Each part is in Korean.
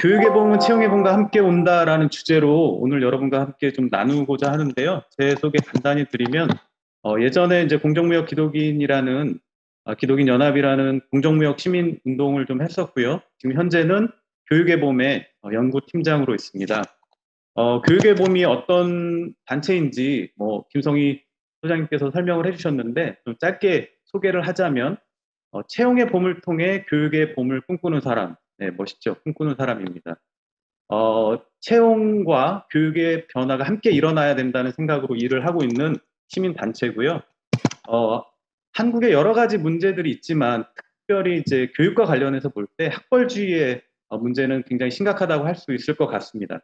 어, 교육의 봄은 채용의 봄과 함께 온다라는 주제로 오늘 여러분과 함께 좀 나누고자 하는데요. 제 소개 간단히 드리면 어, 예전에 이제 공정무역 기독인이라는 어, 기독인 연합이라는 공정무역 시민 운동을 좀 했었고요. 지금 현재는 교육의 봄의 어, 연구팀장으로 있습니다. 어, 교육의 봄이 어떤 단체인지 뭐 김성희 소장님께서 설명을 해주셨는데 좀 짧게 소개를 하자면 어, 채용의 봄을 통해 교육의 봄을 꿈꾸는 사람, 네, 멋있죠. 꿈꾸는 사람입니다. 어, 채용과 교육의 변화가 함께 일어나야 된다는 생각으로 일을 하고 있는 시민단체고요. 어, 한국에 여러 가지 문제들이 있지만 특별히 이제 교육과 관련해서 볼 때 학벌주의의 어, 문제는 굉장히 심각하다고 할 수 있을 것 같습니다.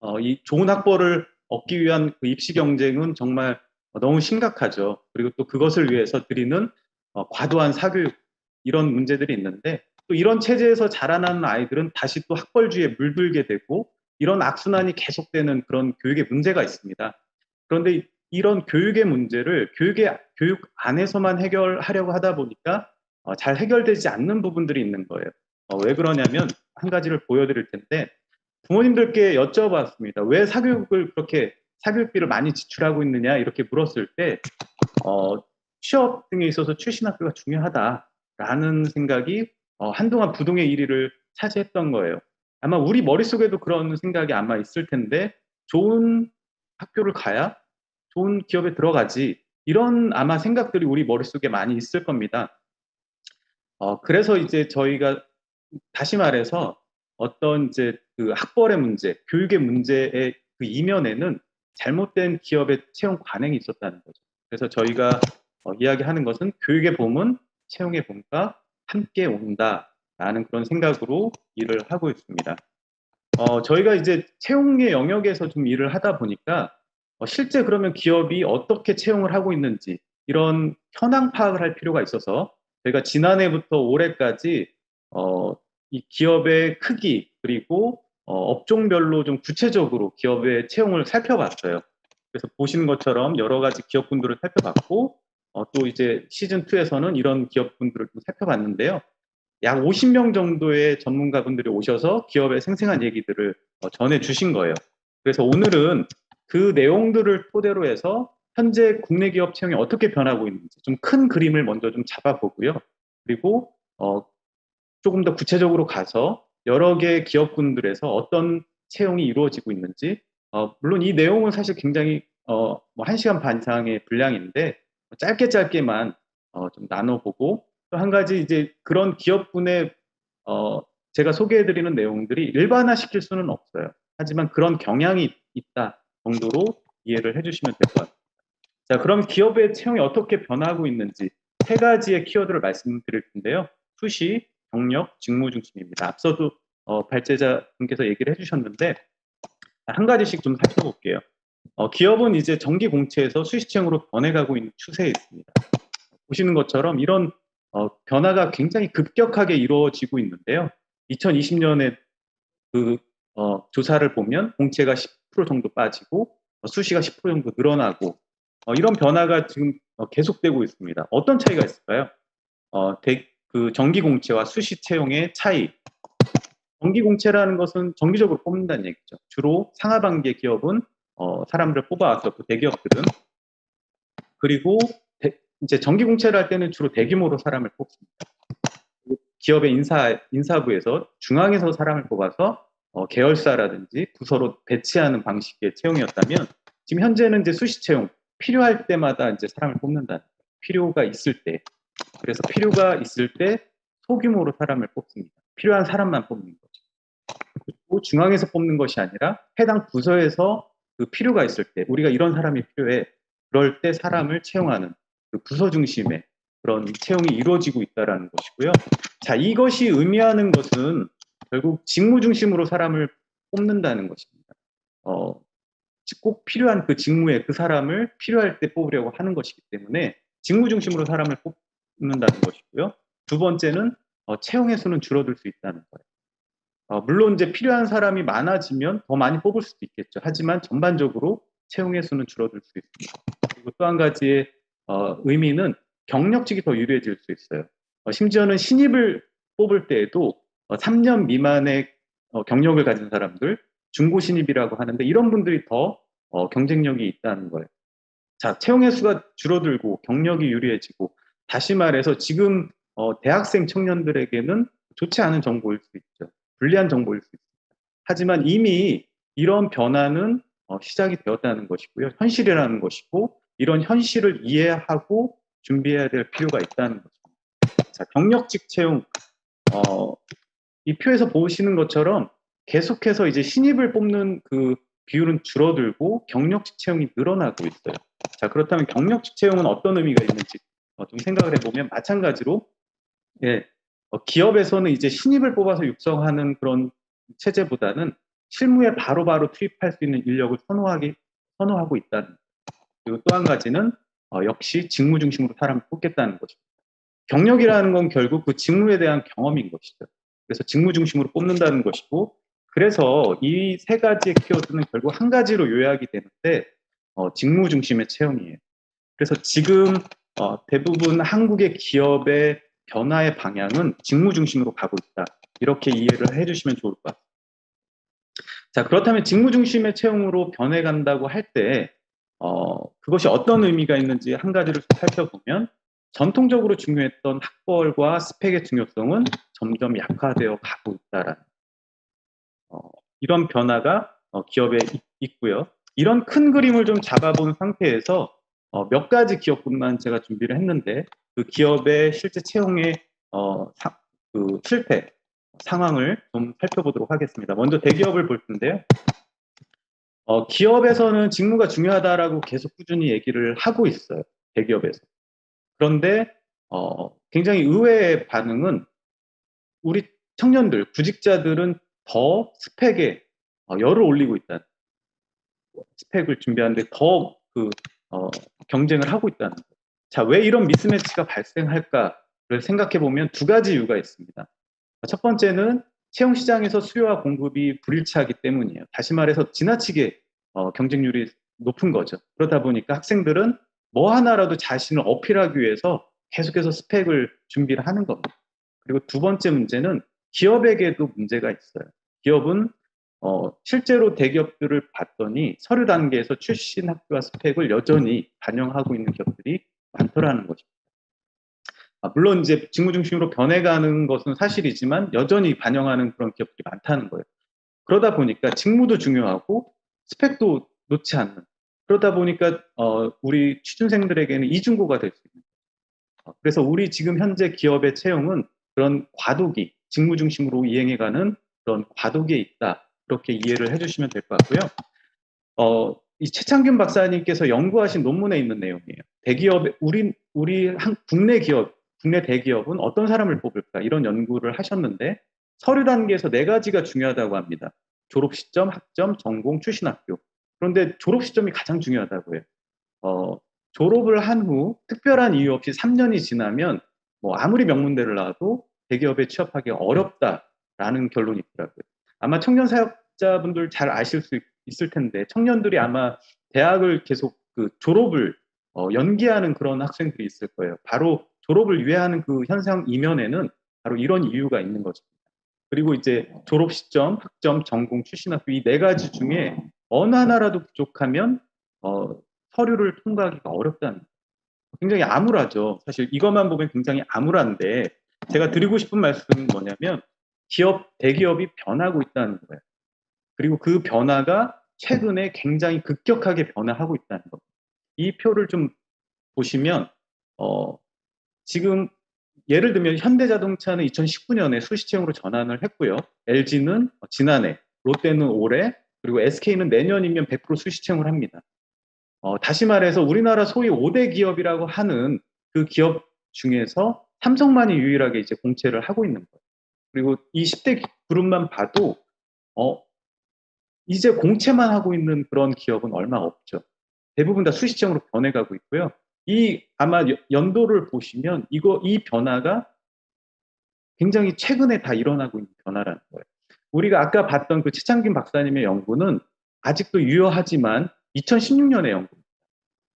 어, 이 좋은 학벌을 얻기 위한 그 입시 경쟁은 정말 너무 심각하죠. 그리고 또 그것을 위해서 드리는 어, 과도한 사교육 이런 문제들이 있는데 또 이런 체제에서 자라나는 아이들은 다시 또 학벌주의에 물들게 되고 이런 악순환이 계속되는 그런 교육의 문제가 있습니다. 그런데 이런 교육의 문제를 교육의 교육 안에서만 해결하려고 하다 보니까 어, 잘 해결되지 않는 부분들이 있는 거예요. 어, 왜 그러냐면 한 가지를 보여드릴 텐데 부모님들께 여쭤봤습니다. 왜 사교육을 그렇게 사교육비를 많이 지출하고 있느냐 이렇게 물었을 때 어, 취업 등에 있어서 출신 학교가 중요하다라는 생각이 어, 한동안 부동의 1위를 차지했던 거예요. 아마 우리 머릿속에도 그런 생각이 아마 있을 텐데 좋은 학교를 가야 좋은 기업에 들어가지 이런 아마 생각들이 우리 머릿속에 많이 있을 겁니다. 어, 그래서 이제 저희가 다시 말해서 어떤 이제 그 학벌의 문제, 교육의 문제의 그 이면에는 잘못된 기업의 채용 관행이 있었다는 거죠. 그래서 저희가 어, 이야기하는 것은 교육의 봄은 채용의 봄과 함께 온다라는 그런 생각으로 일을 하고 있습니다. 어, 저희가 이제 채용의 영역에서 좀 일을 하다 보니까 어, 실제 그러면 기업이 어떻게 채용을 하고 있는지 이런 현황 파악을 할 필요가 있어서 저희가 지난해부터 올해까지 어, 이 기업의 크기 그리고 어, 업종별로 좀 구체적으로 기업의 채용을 살펴봤어요. 그래서 보시는 것처럼 여러 가지 기업분들을 살펴봤고 어, 또 이제 시즌 2에서는 이런 기업분들을 좀 살펴봤는데요. 약 50명 정도의 전문가분들이 오셔서 기업의 생생한 얘기들을 어, 전해 주신 거예요. 그래서 오늘은 그 내용들을 토대로 해서 현재 국내 기업 채용이 어떻게 변하고 있는지 좀 큰 그림을 먼저 좀 잡아보고요. 그리고 어, 조금 더 구체적으로 가서 여러 개의 기업군들에서 어떤 채용이 이루어지고 있는지 어, 물론 이 내용은 사실 굉장히 어, 뭐 1시간 반 이상의 분량인데 짧게 짧게만 어, 좀 나눠보고 또 한 가지 이제 그런 기업분의 어, 제가 소개해드리는 내용들이 일반화시킬 수는 없어요. 하지만 그런 경향이 있다 정도로 이해를 해주시면 될 것 같습니다. 자, 그럼 기업의 채용이 어떻게 변하고 있는지 세 가지의 키워드를 말씀드릴 텐데요. 수시, 경력, 직무 중심입니다. 앞서도 어, 발제자 분께서 얘기를 해주셨는데 한 가지씩 좀 살펴볼게요. 어, 기업은 이제 정기 공채에서 수시채용으로 변해가고 있는 추세에 있습니다. 보시는 것처럼 이런 어, 변화가 굉장히 급격하게 이루어지고 있는데요. 2020년에 그 어, 조사를 보면 공채가 10% 정도 빠지고 어, 수시가 10% 정도 늘어나고 어, 이런 변화가 지금 어, 계속되고 있습니다. 어떤 차이가 있을까요? 대, 그 정기 공채와 수시 채용의 차이. 정기 공채라는 것은 정기적으로 뽑는다는 얘기죠. 주로 상하반기의 기업은 어, 사람들을 뽑아왔었고 그 대기업들은 그리고 대, 이제 정기 공채를 할 때는 주로 대규모로 사람을 뽑습니다. 기업의 인사 인사부에서 중앙에서 사람을 뽑아서 어, 계열사라든지 부서로 배치하는 방식의 채용이었다면 지금 현재는 이제 수시 채용 필요할 때마다 이제 사람을 뽑는다. 필요가 있을 때 그래서 필요가 있을 때 소규모로 사람을 뽑습니다. 필요한 사람만 뽑는 거죠. 그리고 중앙에서 뽑는 것이 아니라 해당 부서에서 그 필요가 있을 때 우리가 이런 사람이 필요해 그럴 때 사람을 채용하는 그 부서 중심의 그런 채용이 이루어지고 있다라는 것이고요. 자 이것이 의미하는 것은 결국 직무 중심으로 사람을 뽑는다는 것입니다. 어, 꼭 필요한 그 직무에 그 사람을 필요할 때 뽑으려고 하는 것이기 때문에 직무 중심으로 사람을 뽑는다는 것이고요. 두 번째는 어, 채용의 수는 줄어들 수 있다는 거예요. 어, 물론 이제 필요한 사람이 많아지면 더 많이 뽑을 수도 있겠죠. 하지만 전반적으로 채용의 수는 줄어들 수 있습니다. 그리고 또 한 가지의 어, 의미는 경력직이 더 유리해질 수 있어요. 어, 심지어는 신입을 뽑을 때에도 3년 어, 미만의 어, 경력을 가진 사람들, 중고 신입이라고 하는데 이런 분들이 더 어, 경쟁력이 있다는 거예요. 자, 채용의 수가 줄어들고 경력이 유리해지고 다시 말해서 지금 어, 대학생 청년들에게는 좋지 않은 정보일 수 있죠. 불리한 정보일 수 있습니다. 하지만 이미 이런 변화는 어, 시작이 되었다는 것이고요. 현실이라는 것이고 이런 현실을 이해하고 준비해야 될 필요가 있다는 거죠. 자, 경력직 채용 어, 이 표에서 보시는 것처럼 계속해서 이제 신입을 뽑는 그 비율은 줄어들고 경력직 채용이 늘어나고 있어요. 자, 그렇다면 경력직 채용은 어떤 의미가 있는지 어, 좀 생각을 해보면 마찬가지로 예, 어, 기업에서는 이제 신입을 뽑아서 육성하는 그런 체제보다는 실무에 바로바로 바로 투입할 수 있는 인력을 선호하기 선호하고 있다는 그리고 또 한 가지는 어, 역시 직무 중심으로 사람을 뽑겠다는 거죠. 경력이라는 건 결국 그 직무에 대한 경험인 것이죠. 그래서 직무 중심으로 뽑는다는 것이고 그래서 이 세 가지의 키워드는 결국 한 가지로 요약이 되는데 어, 직무 중심의 채용이에요. 그래서 지금 어, 대부분 한국의 기업의 변화의 방향은 직무 중심으로 가고 있다. 이렇게 이해를 해주시면 좋을 것 같아요. 자, 그렇다면 직무 중심의 채용으로 변해간다고 할 때, 어, 그것이 어떤 의미가 있는지 한 가지를 살펴보면, 전통적으로 중요했던 학벌과 스펙의 중요성은 점점 약화되어 가고 있다라는, 어, 이런 변화가 어, 기업에 있, 고요 이런 큰 그림을 좀 잡아본 상태에서 어, 몇 가지 기업뿐만 제가 준비를 했는데, 그 기업의 실제 채용의 어, 사, 그 실패, 상황을 좀 살펴보도록 하겠습니다. 먼저 대기업을 볼 텐데요. 어, 기업에서는 직무가 중요하다라고 계속 꾸준히 얘기를 하고 있어요. 대기업에서. 그런데 어, 굉장히 의외의 반응은 우리 청년들, 구직자들은 더 스펙에 어, 열을 올리고 있다. 스펙을 준비하는데 더그 어, 경쟁을 하고 있다는 거예요. 자, 왜 이런 미스매치가 발생할까를 생각해 보면 두 가지 이유가 있습니다. 첫 번째는 채용 시장에서 수요와 공급이 불일치하기 때문이에요. 다시 말해서 지나치게 어, 경쟁률이 높은 거죠. 그러다 보니까 학생들은 뭐 하나라도 자신을 어필하기 위해서 계속해서 스펙을 준비를 하는 겁니다. 그리고 두 번째 문제는 기업에게도 문제가 있어요. 기업은 어, 실제로 대기업들을 봤더니 서류 단계에서 출신 학교와 스펙을 여전히 반영하고 있는 기업들이 많더라는 것입니다. 아, 물론 이제 직무 중심으로 변해가는 것은 사실이지만 여전히 반영하는 그런 기업들이 많다는 거예요. 그러다 보니까 직무도 중요하고 스펙도 놓지 않는 그러다 보니까 어, 우리 취준생들에게는 이중고가 될 수 있는 어, 그래서 우리 지금 현재 기업의 채용은 그런 과도기 직무 중심으로 이행해가는 그런 과도기에 있다 그렇게 이해를 해주시면 될 것 같고요. 어, 이 최창균 박사님께서 연구하신 논문에 있는 내용이에요. 대기업 우리 우리 한 국내 기업 국내 대기업은 어떤 사람을 뽑을까 이런 연구를 하셨는데 서류 단계에서 네 가지가 중요하다고 합니다. 졸업 시점, 학점, 전공, 출신 학교. 그런데 졸업 시점이 가장 중요하다고 해요. 어, 졸업을 한 후 특별한 이유 없이 3년이 지나면 뭐 아무리 명문대를 나와도 대기업에 취업하기 어렵다라는 결론이 있더라고요. 아마 청년 사역자분들 잘 아실 수 있을 텐데 청년들이 아마 대학을 계속 그 졸업을 어, 연기하는 그런 학생들이 있을 거예요. 바로 졸업을 유예하는 그 현상 이면에는 바로 이런 이유가 있는 거죠. 그리고 이제 졸업 시점, 학점, 전공, 출신 학교 이 네 가지 중에 어느 하나라도 부족하면 어, 서류를 통과하기가 어렵다는 굉장히 암울하죠. 사실 이것만 보면 굉장히 암울한데 제가 드리고 싶은 말씀은 뭐냐면 기업, 대기업이 변하고 있다는 거예요. 그리고 그 변화가 최근에 굉장히 급격하게 변화하고 있다는 것. 이 표를 좀 보시면 어, 지금 예를 들면 현대자동차는 2019년에 수시채용으로 전환을 했고요. LG는 지난해, 롯데는 올해, 그리고 SK는 내년이면 100% 수시채용을 합니다. 어, 다시 말해서 우리나라 소위 5대 기업이라고 하는 그 기업 중에서 삼성만이 유일하게 이제 공채를 하고 있는 거예요. 그리고 이 10대 그룹만 봐도 어, 이제 공채만 하고 있는 그런 기업은 얼마 없죠. 대부분 다 수시채용으로 변해가고 있고요. 이 아마 연도를 보시면 이거 이 변화가 굉장히 최근에 다 일어나고 있는 변화라는 거예요. 우리가 아까 봤던 그 최창균 박사님의 연구는 아직도 유효하지만 2016년의 연구입니다.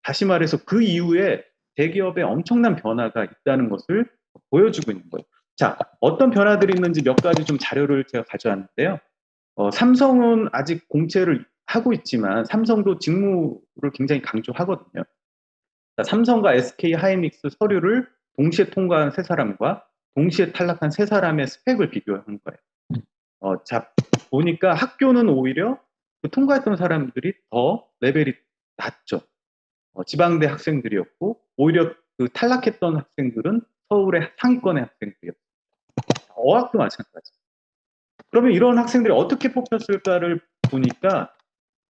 다시 말해서 그 이후에 대기업에 엄청난 변화가 있다는 것을 보여주고 있는 거예요. 자, 어떤 변화들이 있는지 몇 가지 좀 자료를 제가 가져왔는데요. 어, 삼성은 아직 공채를 하고 있지만 삼성도 직무를 굉장히 강조하거든요. 자, 삼성과 SK 하이닉스 서류를 동시에 통과한 세 사람과 동시에 탈락한 세 사람의 스펙을 비교한 거예요. 어, 자, 보니까 학교는 오히려 그 통과했던 사람들이 더 레벨이 낮죠. 어, 지방대 학생들이었고 오히려 그 탈락했던 학생들은 서울의 상위권의 학생들이었어요. 어학도 마찬가지. 그러면 이런 학생들이 어떻게 뽑혔을까를 보니까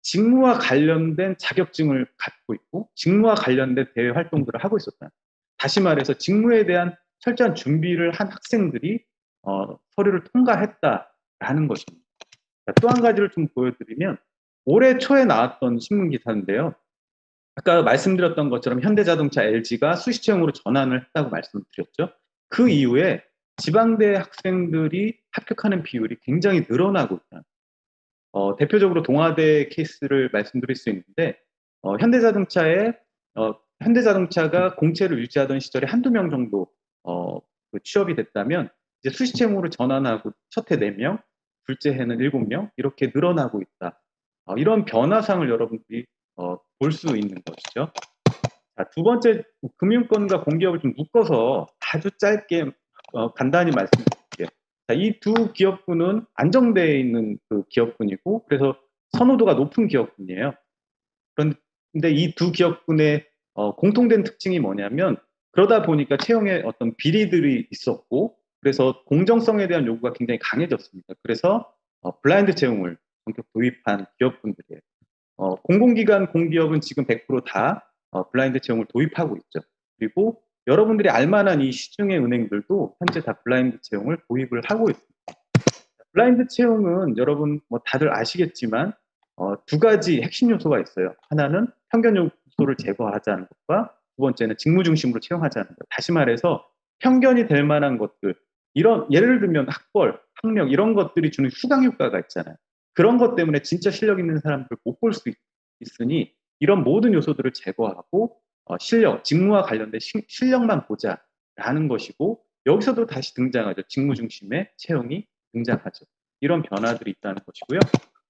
직무와 관련된 자격증을 갖고 있고 직무와 관련된 대외 활동들을 하고 있었다. 다시 말해서 직무에 대한 철저한 준비를 한 학생들이 어, 서류를 통과했다라는 것입니다. 또 한 가지를 좀 보여드리면 올해 초에 나왔던 신문 기사인데요. 아까 말씀드렸던 것처럼 현대자동차 LG가 수시 채용으로 전환을 했다고 말씀드렸죠. 그 이후에 지방대 학생들이 합격하는 비율이 굉장히 늘어나고 있다. 어, 대표적으로 동아대 케이스를 말씀드릴 수 있는데 어, 현대자동차에 어, 현대자동차가 공채를 유지하던 시절에 한두 명 정도 어, 그 취업이 됐다면 이제 수시 채용으로 전환하고 첫 해 4명, 둘째 해는 7명 이렇게 늘어나고 있다. 어, 이런 변화상을 여러분들이 어, 볼 수 있는 것이죠. 자, 두 번째 금융권과 공기업을 좀 묶어서 아주 짧게 어, 간단히 말씀드릴게요. 이 두 기업군은 안정되어 있는 그 기업군이고 그래서 선호도가 높은 기업군이에요. 그런데 이 두 기업군의 어, 공통된 특징이 뭐냐면 그러다 보니까 채용에 어떤 비리들이 있었고 그래서 공정성에 대한 요구가 굉장히 강해졌습니다. 그래서 어, 블라인드 채용을 본격 도입한 기업군들이에요. 어, 공공기관 공기업은 지금 100%다 어, 블라인드 채용을 도입하고 있죠. 그리고 여러분들이 알만한 이 시중의 은행들도 현재 다 블라인드 채용을 도입을 하고 있습니다. 블라인드 채용은 여러분 뭐 다들 아시겠지만 어, 두 가지 핵심 요소가 있어요. 하나는 편견 요소를 제거하자는 것과 두 번째는 직무 중심으로 채용하자는 것. 다시 말해서 편견이 될 만한 것들 이런 예를 들면 학벌, 학력 이런 것들이 주는 수강 효과가 있잖아요. 그런 것 때문에 진짜 실력 있는 사람들을 못볼 수 있으니 이런 모든 요소들을 제거하고 어, 실력, 직무와 관련된 시, 실력만 보자라는 것이고 여기서도 다시 등장하죠. 직무 중심의 채용이 등장하죠. 이런 변화들이 있다는 것이고요.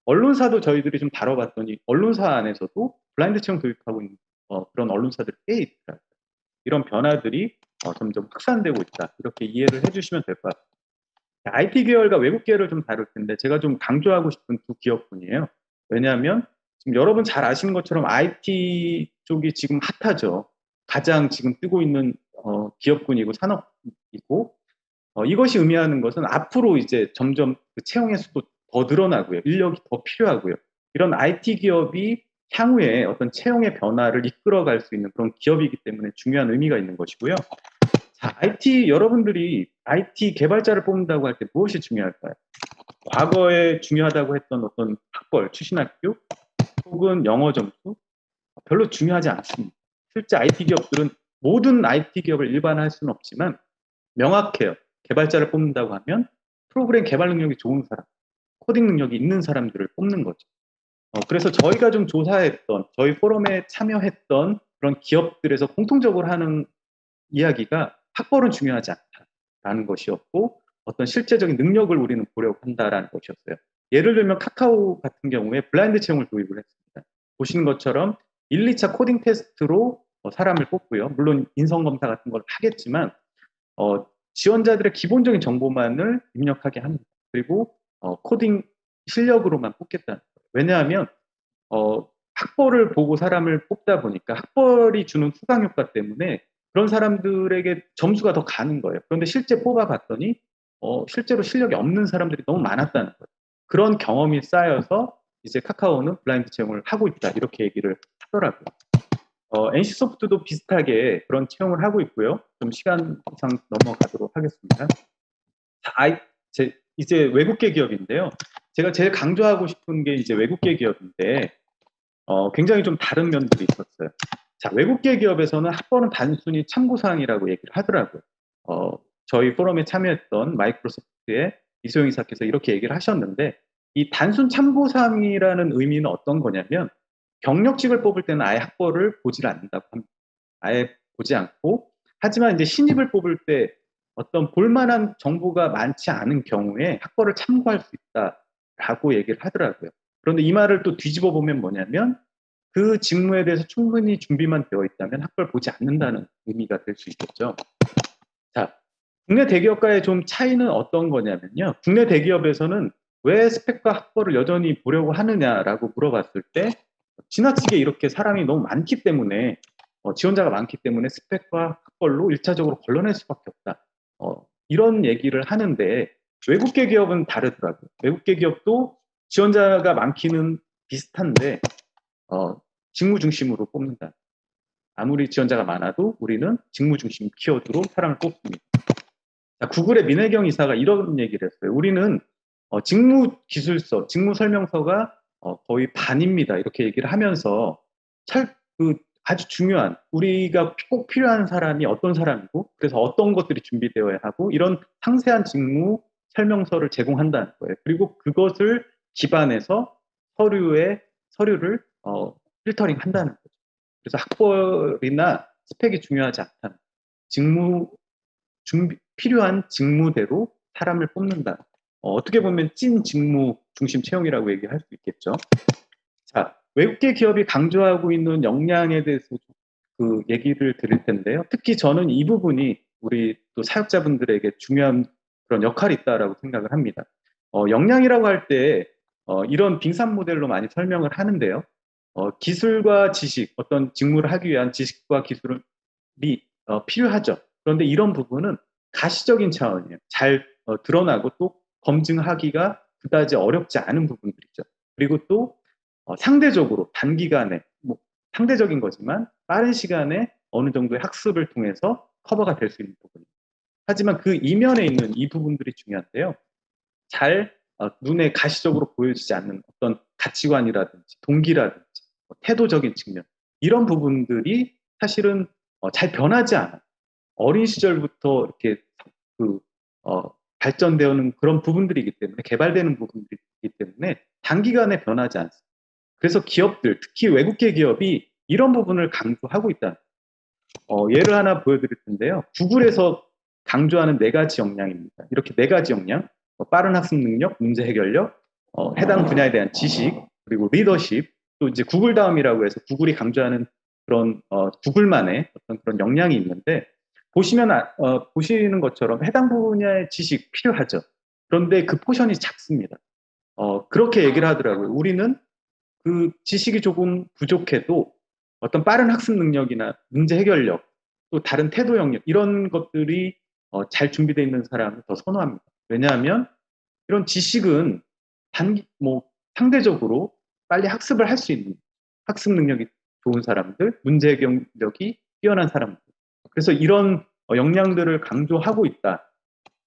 언론사도 저희들이 좀 다뤄봤더니 언론사 안에서도 블라인드 채용 도입하고 있는 어, 그런 언론사들이 꽤 있더라고요. 이런 변화들이 어, 점점 확산되고 있다. 이렇게 이해를 해주시면 될 것 같아요. IT 계열과 외국 계열을 좀 다룰 텐데 제가 좀 강조하고 싶은 두 기업군이에요. 왜냐하면 여러분 잘 아시는 것처럼 IT 쪽이 지금 핫하죠. 가장 지금 뜨고 있는 어, 기업군이고 산업이고 어, 이것이 의미하는 것은 앞으로 이제 점점 그 채용의 수도 더 늘어나고요. 인력이 더 필요하고요. 이런 IT 기업이 향후에 어떤 채용의 변화를 이끌어갈 수 있는 그런 기업이기 때문에 중요한 의미가 있는 것이고요. 자, IT 여러분들이 IT 개발자를 뽑는다고 할 때 무엇이 중요할까요? 과거에 중요하다고 했던 어떤 학벌, 출신 학교, 혹은 영어 점수 별로 중요하지 않습니다. 실제 IT 기업들은 모든 IT 기업을 일반화할 수는 없지만 명확해요. 개발자를 뽑는다고 하면 프로그램 개발 능력이 좋은 사람, 코딩 능력이 있는 사람들을 뽑는 거죠. 어, 그래서 저희가 좀 조사했던, 저희 포럼에 참여했던 그런 기업들에서 공통적으로 하는 이야기가 학벌은 중요하지 않다라는 것이었고 어떤 실제적인 능력을 우리는 보려고 한다라는 것이었어요. 예를 들면 카카오 같은 경우에 블라인드 채용을 도입을 했습니다. 보시는 것처럼 1, 2차 코딩 테스트로 어, 사람을 뽑고요. 물론 인성 검사 같은 걸 하겠지만 어, 지원자들의 기본적인 정보만을 입력하게 합니다. 그리고 어, 코딩 실력으로만 뽑겠다는 거예요. 왜냐하면 어, 학벌을 보고 사람을 뽑다 보니까 학벌이 주는 수강 효과 때문에 그런 사람들에게 점수가 더 가는 거예요. 그런데 실제 뽑아봤더니 어, 실제로 실력이 없는 사람들이 너무 많았다는 거예요. 그런 경험이 쌓여서 이제 카카오는 블라인드 채용을 하고 있다 이렇게 얘기를 하더라고요. 어, NC소프트도 비슷하게 그런 채용을 하고 있고요. 좀 시간상 넘어가도록 하겠습니다. 자, 아이, 제, 이제 외국계 기업인데요. 제가 제일 강조하고 싶은 게 이제 외국계 기업인데 어, 굉장히 좀 다른 면들이 있었어요. 자, 외국계 기업에서는 학벌은 단순히 참고사항이라고 얘기를 하더라고요. 어, 저희 포럼에 참여했던 마이크로소프트의 이소영 이사께서 이렇게 얘기를 하셨는데 이 단순 참고사항이라는 의미는 어떤 거냐면 경력직을 뽑을 때는 아예 학벌을 보질 않는다고 합니다. 아예 보지 않고 하지만 이제 신입을 뽑을 때 어떤 볼만한 정보가 많지 않은 경우에 학벌을 참고할 수 있다. 라고 얘기를 하더라고요. 그런데 이 말을 또 뒤집어 보면 뭐냐면 그 직무에 대해서 충분히 준비만 되어 있다면 학벌 보지 않는다는 의미가 될 수 있겠죠. 자, 국내 대기업과의 좀 차이는 어떤 거냐면요. 국내 대기업에서는 왜 스펙과 학벌을 여전히 보려고 하느냐라고 물어봤을 때 지나치게 이렇게 사람이 너무 많기 때문에 어, 지원자가 많기 때문에 스펙과 학벌로 일차적으로 걸러낼 수밖에 없다. 어, 이런 얘기를 하는데 외국계 기업은 다르더라고요. 외국계 기업도 지원자가 많기는 비슷한데 어, 직무 중심으로 뽑는다. 아무리 지원자가 많아도 우리는 직무 중심 키워드로 사람을 뽑습니다. 자, 구글의 민혜경 이사가 이런 얘기를 했어요. 우리는 어, 직무 기술서, 직무 설명서가 어, 거의 반입니다. 이렇게 얘기를 하면서 찰, 그 아주 중요한 우리가 꼭 필요한 사람이 어떤 사람이고 그래서 어떤 것들이 준비되어야 하고 이런 상세한 직무 설명서를 제공한다는 거예요. 그리고 그것을 기반해서 서류에 서류를 어, 필터링 한다는 거죠. 그래서 학벌이나 스펙이 중요하지 않다는 직무 준비 필요한 직무대로 사람을 뽑는다. 어, 어떻게 보면 찐 직무 중심 채용이라고 얘기할 수 있겠죠. 자, 외국계 기업이 강조하고 있는 역량에 대해서 그 얘기를 드릴 텐데요. 특히 저는 이 부분이 우리 또 사역자분들에게 중요한 그런 역할이 있다라고 생각을 합니다. 어, 역량이라고 할때 어, 이런 빙산 모델로 많이 설명을 하는데요. 어, 기술과 지식, 어떤 직무를 하기 위한 지식과 기술이 어, 필요하죠. 그런데 이런 부분은 가시적인 차원이에요. 잘 어, 드러나고 또 검증하기가 그다지 어렵지 않은 부분들이죠. 그리고 또 어, 상대적으로 단기간에 뭐 상대적인 거지만 빠른 시간에 어느 정도의 학습을 통해서 커버가 될 수 있는 부분입니다. 하지만 그 이면에 있는 이 부분들이 중요한데요. 잘 어, 눈에 가시적으로 보여지지 않는 어떤 가치관이라든지 동기라든지 뭐 태도적인 측면 이런 부분들이 사실은 어, 잘 변하지 않아. 어린 시절부터 이렇게 그 어, 발전되는 그런 부분들이기 때문에 개발되는 부분들이기 때문에 단기간에 변하지 않습니다. 그래서 기업들, 특히 외국계 기업이 이런 부분을 강조하고 있다. 어, 예를 하나 보여드릴 텐데요. 구글에서 강조하는 네 가지 역량입니다. 이렇게 네 가지 역량, 어, 빠른 학습 능력, 문제 해결력, 어, 해당 분야에 대한 지식, 그리고 리더십, 또 이제 구글 다음이라고 해서 구글이 강조하는 그런 어, 구글만의 어떤 그런 역량이 있는데 보시면 아, 어, 보시는 것처럼 해당 분야의 지식 필요하죠. 그런데 그 포션이 작습니다. 어, 그렇게 얘기를 하더라고요. 우리는 그 지식이 조금 부족해도 어떤 빠른 학습 능력이나 문제 해결력, 또 다른 태도 영역 이런 것들이 어, 잘 준비되어 있는 사람을 더 선호합니다. 왜냐하면 이런 지식은 단기 뭐 상대적으로 빨리 학습을 할 수 있는 학습 능력이 좋은 사람들, 문제 해결력이 뛰어난 사람들. 그래서 이런 어, 역량들을 강조하고 있다.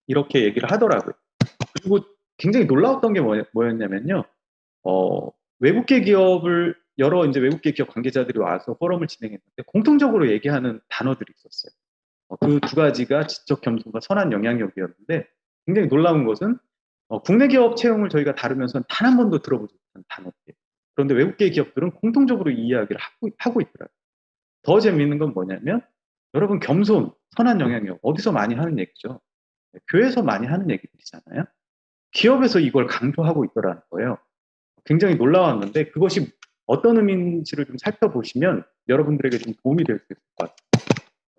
이렇게 얘기를 하더라고요. 그리고 굉장히 놀라웠던 게 뭐였냐면요. 어, 외국계 기업을 여러 이제 외국계 기업 관계자들이 와서 포럼을 진행했는데 공통적으로 얘기하는 단어들이 있었어요. 어, 그두 가지가 지적 겸손과 선한 영향력이었는데 굉장히 놀라운 것은 어, 국내 기업 채용을 저희가 다루면서 단 한 번도 들어보지 못한 단어들. 그런데 외국계 기업들은 공통적으로 이 이야기를 하고, 하고 있더라고요. 더 재미있는 건 뭐냐면 여러분 겸손, 선한 영향력 어디서 많이 하는 얘기죠? 네, 교회에서 많이 하는 얘기들이잖아요. 기업에서 이걸 강조하고 있더라는 거예요. 굉장히 놀라웠는데 그것이 어떤 의미인지를 좀 살펴보시면 여러분들에게 좀 도움이 될 수 있을 것 같아요.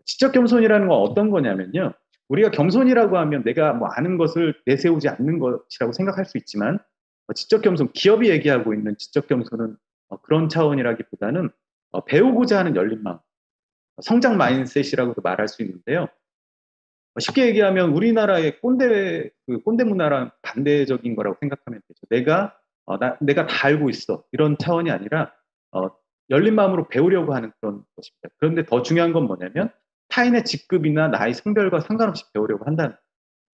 지적 겸손이라는 건 어떤 거냐면요. 우리가 겸손이라고 하면 내가 뭐 아는 것을 내세우지 않는 것이라고 생각할 수 있지만 어, 지적 겸손, 기업이 얘기하고 있는 지적 겸손은 어, 그런 차원이라기보다는 어, 배우고자 하는 열린 마음, 성장 마인셋이라고도 말할 수 있는데요. 쉽게 얘기하면 우리나라의 꼰대 그 꼰대 문화랑 반대적인 거라고 생각하면 되죠. 내가 어, 나, 내가 다 알고 있어 이런 차원이 아니라 어, 열린 마음으로 배우려고 하는 그런 것입니다. 그런데 더 중요한 건 뭐냐면 타인의 직급이나 나이 성별과 상관없이 배우려고 한다는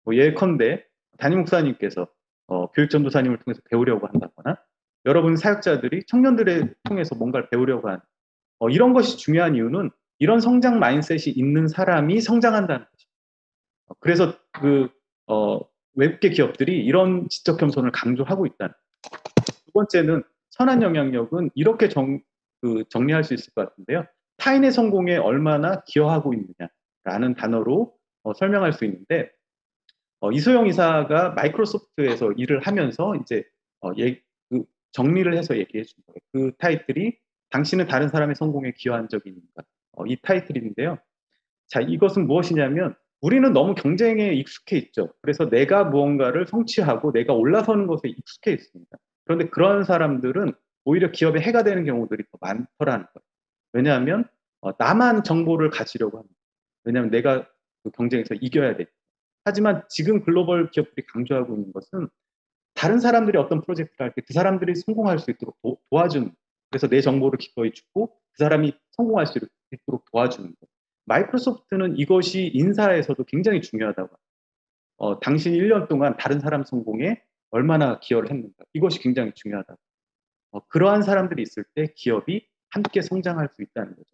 뭐 예컨대 담임 목사님께서 어, 교육 전도사님을 통해서 배우려고 한다거나 여러분 사역자들이 청년들을 통해서 뭔가를 배우려고 하는 어, 이런 것이 중요한 이유는 이런 성장 마인셋이 있는 사람이 성장한다는 거죠. 어, 그래서 그 어, 외국계 기업들이 이런 지적 겸손을 강조하고 있다는. 두 번째는 선한 영향력은 이렇게 정, 그 정리할 수 있을 것 같은데요. 타인의 성공에 얼마나 기여하고 있느냐라는 단어로 어, 설명할 수 있는데 어, 이소영 이사가 마이크로소프트에서 일을 하면서 이제 어, 예, 그 정리를 해서 얘기해 준 거예요. 그 타이틀이 당신은 다른 사람의 성공에 기여한 적이 있는가? 어, 이 타이틀인데요. 자, 이것은 무엇이냐면 우리는 너무 경쟁에 익숙해 있죠. 그래서 내가 무언가를 성취하고 내가 올라서는 것에 익숙해 있습니다. 그런데 그런 사람들은 오히려 기업에 해가 되는 경우들이 더 많더라는 거예요. 왜냐하면 어, 나만 정보를 가지려고 합니다. 왜냐하면 내가 그 경쟁에서 이겨야 돼. 하지만 지금 글로벌 기업들이 강조하고 있는 것은 다른 사람들이 어떤 프로젝트를 할 때 그 사람들이 성공할 수 있도록 도, 와주는 그래서 내 정보를 기꺼이 주고 그 사람이 성공할 수 있도록 도와주는 거. 마이크로소프트는 이것이 인사에서도 굉장히 중요하다고. 어, 당신 1년 동안 다른 사람 성공에 얼마나 기여를 했는가. 이것이 굉장히 중요하다. 어, 그러한 사람들이 있을 때 기업이 함께 성장할 수 있다는 거죠.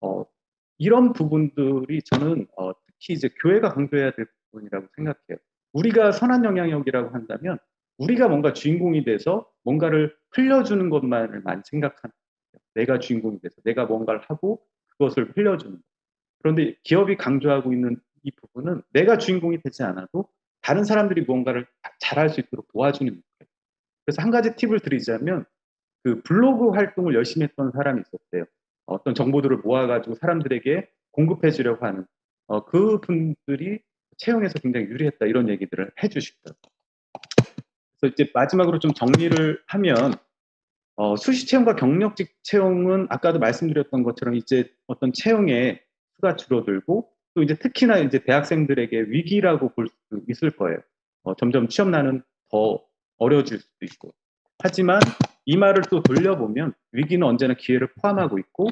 어, 이런 부분들이 저는 어, 특히 이제 교회가 강조해야 될 부분이라고 생각해요. 우리가 선한 영향력이라고 한다면 우리가 뭔가 주인공이 돼서 뭔가를 흘려주는 것만을 많이 생각하는 거예요. 내가 주인공이 돼서 내가 뭔가를 하고 그것을 흘려주는 거예요. 그런데 기업이 강조하고 있는 이 부분은 내가 주인공이 되지 않아도 다른 사람들이 무언가를 잘할 수 있도록 도와주는 거예요. 그래서 한 가지 팁을 드리자면 그 블로그 활동을 열심히 했던 사람이 있었대요. 어떤 정보들을 모아가지고 사람들에게 공급해 주려고 하는 어, 그 분들이 채용에서 굉장히 유리했다 이런 얘기들을 해주시더라고요. 이제 마지막으로 좀 정리를 하면 어, 수시 채용과 경력직 채용은 아까도 말씀드렸던 것처럼 이제 어떤 채용의 수가 줄어들고 또 이제 특히나 이제 대학생들에게 위기라고 볼 수 있을 거예요. 어, 점점 취업난은 더 어려워질 수도 있고. 하지만 이 말을 또 돌려보면 위기는 언제나 기회를 포함하고 있고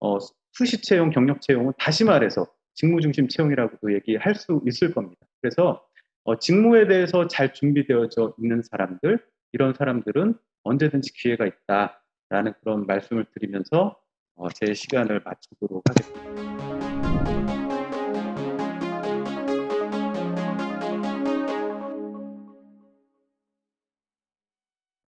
어, 수시 채용, 경력 채용은 다시 말해서 직무 중심 채용이라고도 얘기할 수 있을 겁니다. 그래서 어, 직무에 대해서 잘 준비되어져 있는 사람들, 이런 사람들은 언제든지 기회가 있다라는 그런 말씀을 드리면서 어, 제 시간을 마치도록 하겠습니다.